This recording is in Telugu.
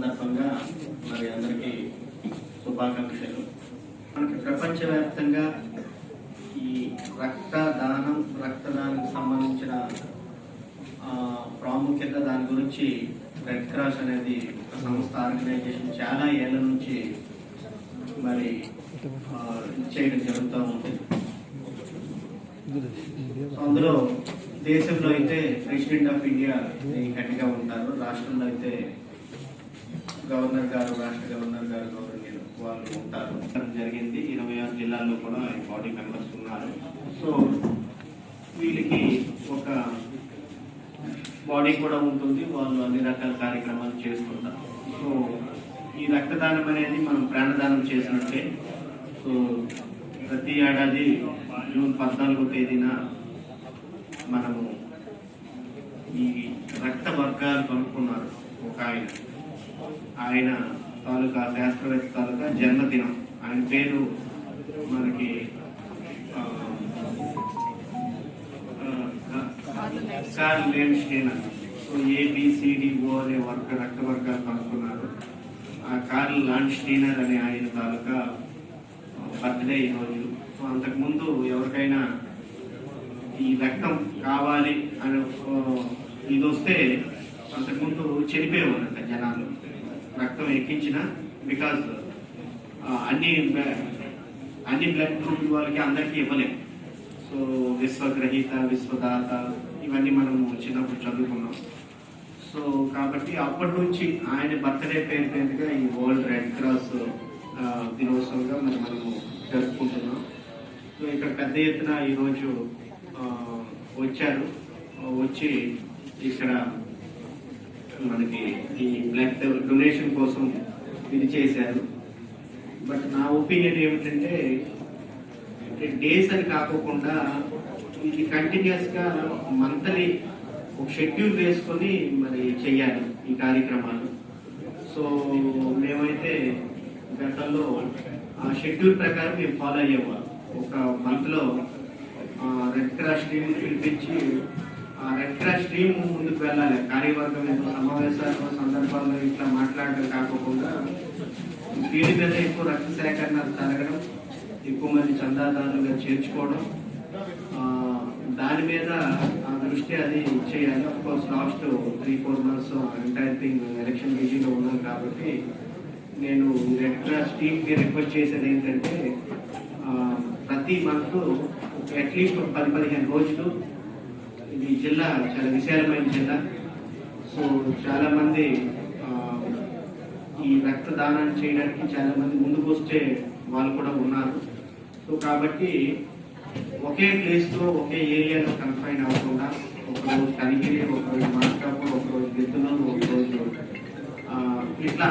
సందర్భంగా మరి అందరికీ శుభాకాంక్షలు. మనకి ప్రపంచవ్యాప్తంగా ఈ రక్తదానం రక్తదానానికి సంబంధించిన ప్రాముఖ్యత దాని గురించి రెడ్ క్రాస్ అనేది ఒక సంస్థ ఆర్గనైజేషన్ చాలా ఏళ్ళ నుంచి మరి చేయడం జరుగుతూ ఉంది. అందులో దేశంలో అయితే ప్రెసిడెంట్ ఆఫ్ ఇండియా హెడ్గా ఉంటారు. రాష్ట్రంలో అయితే గవర్నర్ గారు రాష్ట్ర గవర్నర్ గారు గవర్నర్ వాళ్ళు ఉంటారు. జరిగింది. ఇరవై ఆరు జిల్లాల్లో కూడా బాడీ మెంబర్స్ ఉన్నారు. సో వీళ్ళకి ఒక బాడీ కూడా ఉంటుంది. వాళ్ళు అన్ని రకాల కార్యక్రమాలు చేసుకుంటారు సో ఈ రక్తదానం అనేది మనం ప్రాణదానం చేసినట్టే. సో ప్రతి ఏడాది జూన్ పద్నాలుగో తేదీన మనము ఈ రక్త వర్గాలు కనుక్కున్నారు ఒక ఆయన. ఆయన తాలూకా శాస్త్రవేత్త తాలూకా జన్మదినం. ఆయన పేరు మనకి ఆ, ఆ, కార్ల్ సో ఏబిసిడిఓ అనే వర్గ రక్త వర్గాలు కనుక్కున్నారు. ఆ కార్ల్ లాన్స్టీనర్ అనే ఆయన తాలూకా బర్త్డే ఈరోజు సో అంతకుముందు ఎవరికైనా ఈ రక్తం కావాలి అని ఇది వస్తే అంతకుముందు చనిపోయేవారంట జనాలు. రక్తం ఎక్కించిన బికాజ్ అన్ని అన్ని బ్లడ్ గ్రూప్ వాళ్ళకి అందరికీ ఇవ్వలేము సో విశ్వగ్రహీత విశ్వదాత ఇవన్నీ మనము చిన్నప్పుడు చదువుకున్నాం. సో కాబట్టి అప్పటి నుంచి ఆయన బర్త్డే పేరు పేరుగా ఈ వరల్డ్ రెడ్ క్రాస్ దినోత్సవంగా మరి మనము జరుపుకుంటున్నాం. సో ఇక్కడ పెద్ద ఎత్తున ఈరోజు వచ్చారు. వచ్చి ఇక్కడ మనకి ఈ బ్లడ్ డొనేషన్ కోసం ఇది చేశారు. బట్ నా ఒపీనియన్ ఏమిటంటే డేస్ అని కాకోకుండా ఇది కంటిన్యూస్గా మంత్లీ ఒక షెడ్యూల్ వేసుకొని మరి చెయ్యాలి ఈ కార్యక్రమాలు. సో మేమైతే గతంలో ఆ షెడ్యూల్ ప్రకారం మేము ఫాలో అయ్యేవాళ్ళం. ఒక మంత్లో రెడ్ క్రాస్ టీమ్ పిలిపించి ఆ స్ట్రీమ్ ముందుకు వెళ్ళాలి. కార్యవర్గం ఏదో సమావేశాలు సందర్భాల్లో ఇట్లా మాట్లాడడం కాకుండా వీరి మీద ఎక్కువ రక్త సేకరణ జరగడం ఎక్కువ మంది చందాదారులుగా చేర్చుకోవడం దాని మీద ఆ దృష్టి అది చేయాలి of course last three four months entire thing election బిజీలో ఉన్నాను కాబట్టి నేను రెడ్ క్రాస్ టీమ్కి రిక్వెస్ట్ చేసేది ఏంటంటే ప్రతి మంత్ అట్లీస్ట్ పది పదిహేను రోజులు ఇది జిల్లా చాలా విశాలమైన జిల్లా. సో చాలా మంది ఈ రక్తదానాన్ని చేయడానికి చాలా మంది ముందుకు వస్తే వాళ్ళు కూడా ఉన్నారు. సో కాబట్టి ఒకే ప్లేస్లో ఒకే ఏరియాలో కన్ఫైన్ అవ్వకుండా ఒకరోజు కనిగిరి ఒకరోజు మార్కాపూర్ ఒకరోజు గిద్దనూరు ఒకరోజు ఇట్లా